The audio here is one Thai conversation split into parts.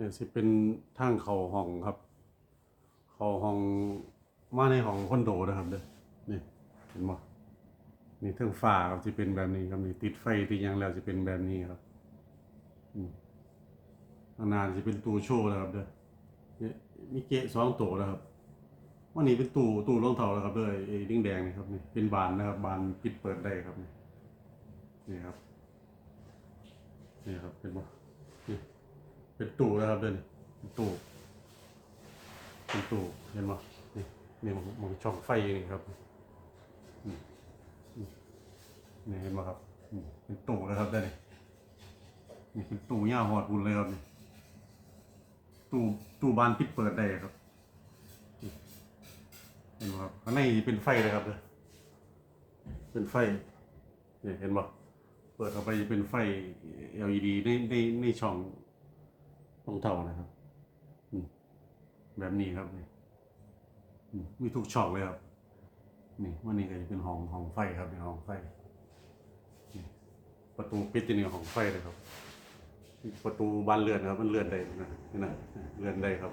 เนี่ยสิเป็นทางเขาห้องครับ เขาห้องมาในห้องคอนโดนะครับเด้อนี่เห็นบ่นี่เทิงฟ้าครับสิเป็นแบบนี้ครับนี่ติดไฟติดยังแล้วสิเป็นแบบนี้ครับอืมข้างน้าสิเป็นตู้โชว์แล้วครับเด้อนี่มีเกะสองตัวแล้วครับวันนี้เป็นตู้ตู้รองเท้าแล้วครับเด้อไอ้ดิ้งแดงนี่ครับนี่เป็นบานนะครับบานปิดเปิดได้ครับนี่นี่ครับนี่ครับเป็นบ่นี่ เป็นตู้แล้วครับเดินเป็นตู้เป็นตู้เห็นไหมนี่นี่มันมันช่องไฟอยู่นี่ครับนี่เห็นไหมครับเป็นตู้แล้วครับเดินนี่เป็นตู้ย่าหอดบุญเลยครับนี่ตู้ตู้บานปิดเปิดได้ครับเห็นไหมครับข้างในเป็นไฟเลยครับเด้อเป็นไฟนี่เห็นไหมเปิดเข้าไปจะเป็นไฟ LED ในในในช่อง รองเท้านะครับแบบนี้ครับนี่มีทุกช่องเลยครับ นี่วันนี้ก็จะเป็นห้องห้องไฟครับเป็นห้องไฟประตูปิดที่นี่ห้องไฟเลยครับ ประตูบานเลื่อนครับ มันเลื่อนได้นะนี่นะเลื่อนได้ครับ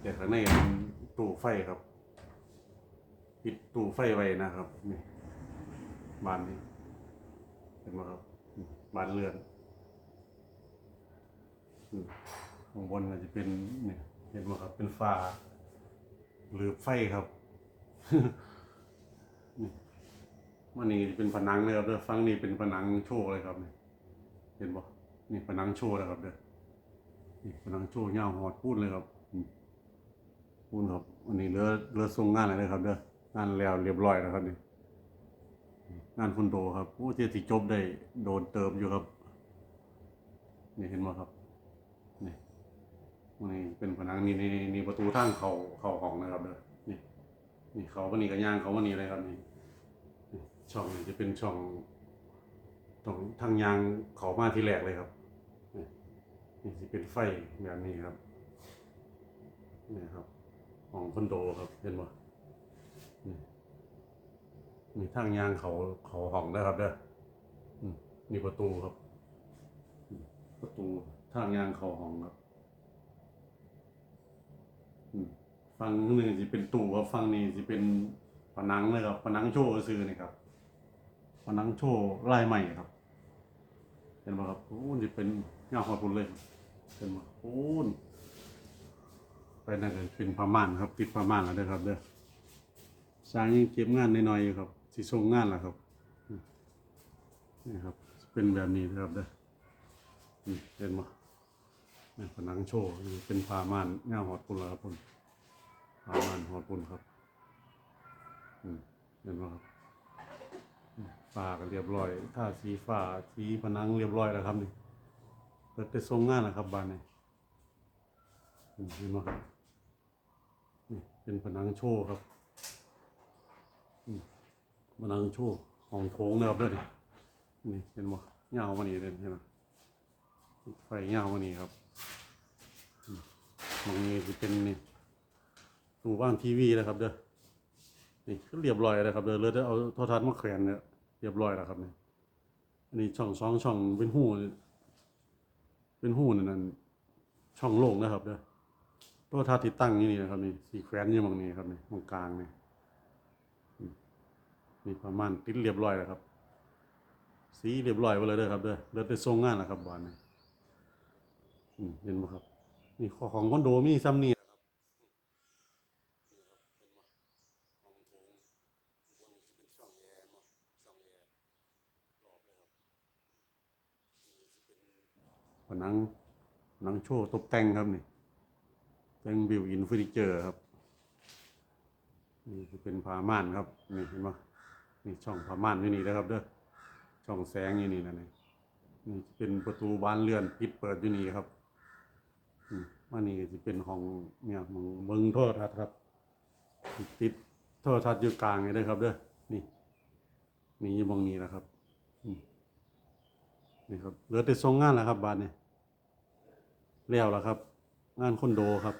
แต่ข้างในเป็นตู้ไฟครับ ปิดตู้ไฟไว้นะครับนี่บานนี้เห็นไหมครับบานเลื่อนอื ข้างบนก็จะเป็นเนี่ยเห็นไหมครับเป็นฟ้าหรือไฟครับนี่มันนี่จะเป็นผนังเลยครับเด้อฟังนี่เป็นผนังโชว์เลยครับเนี่ยเห็นบ่นี่ผนังโชว์เลยครับเด้อนี่ผนังโชว์ยาวหอดพูดเลยครับพูดครับอันนี้เลือเลือทรงงานอะไรเลยครับเด้องานแล้วเรียบร้อยแล้วครับนี่งานคอนโดครับโอ้เที่จบได้โดนเติมอยู่ครับนี่เห็นไหมครับ นี่เป็นผนังนี่นี่นี่ประตูทางเขาเขาห้องนะครับเด้อนี่นี่เขาวันนี้กับย่างเขาวันนี้เลยครับนี่ช่องนี่จะเป็นช่องตรงทางยางเขามาที่แรกเลยครับนี่นี่จะเป็นไฟแบบนี้ครับนี่ครับห้องคอนโดครับเห็นบ่นี่นี่ทางยางเขาเขาห้องนะครับเด้อมนี่ประตูครับ ประตูทางยางเขาห้องครับ ฟังหนึ่งสิเป็นตู้ครับฟังนี้สิเป็นผนังเลยครับผนังโชว์ซื้อนี่ครับผนังโชว์ลายใหม่ครับ เห็นไหมครับโอ้สิเป็นเงาหัวปุ่นเลยเห็นไหมโอ้นไปนั่นก็เป็นผ้าม่านครับติดผ้าม่านแล้วเด้อครับเด้อสร้างยังเก็บงานน้อยๆอยู่ครับสิส่งงานแล้วครับนี่ครับ เป็นแบบนี้นะครับเด้อเห็นมั้ย ผนังโชว์เป็นผ้าม่านง่าหอดปุ่นแล้วครับผมผ้าม่านหอดปุ่นครับเห็นไหมครับอืมฟ้าก็เรียบร้อยท่าสีฟ้าสีผนังเรียบร้อยแล้วครับนี่เปิดไปทรงงานนะครับบ้านนี้เห็นไหมครับนี่เป็นผนังโชว์ครับผนังโชว์ของโถงนะครับเด้อนี่นี่เห็นไหมเงาวันนี้เด่นเห็นไหมไฟเงาวันนี้ครับ ตรงนี้จะเป็นนี่ตู้ว่างทีวีนะครับ เด้อ นี่ก็เรียบร้อยแล้วครับเด้อเลยได้เอาโทรทัศน์มาแขวนเนี่ยเรียบร้อยแล้วครับนี่อันนี้ช่องสองช่องเป็นหูเป็นหูนั่นนั่นช่องโล่งนะครับเด้อโทรทัศน์ที่ตั้งอยู่นี่นะครับนี่สีแขวนอยู่ตรงนี้ครับนี่ตรงกลางนี่มนี่ประมาณติดเรียบร้อยแล้วครับ สีเรียบร้อยไปเลยเด้อครับเด้อเลือได้ทรงงานแล้วครับบ้านนี้อืมเห็นไหมครับ นี่ของคอนโดมีซ้ำนี่นะครับผนังนังโชว์ตกแต่งครับนี่เป็นบิวอินเฟอร์นิเจอร์ครับ นี่จะเป็นผ้าม่านครับ นี่เห็นไหมนี่ช่องผ้าม่านอยู่นี่นะครับเด้อช่องแสงอยู่นี่นะนี่นี่เป็นประตูบานเลื่อนปิดเปิดอยู่นี่ครับ มว่านี่ก็จะเป็นของเนี่ยมึงเบิ้งโทรทัศน์ครับ ติดโทรทัศน์อยู่กลางเลยครับ เด้อนี่นี่อยู่มองนี้แหละครับนี่ครับเหลือแต่ทรงงานแล้วครับบ้านนี้แล้วแล้วครับ งานคอนโดครับ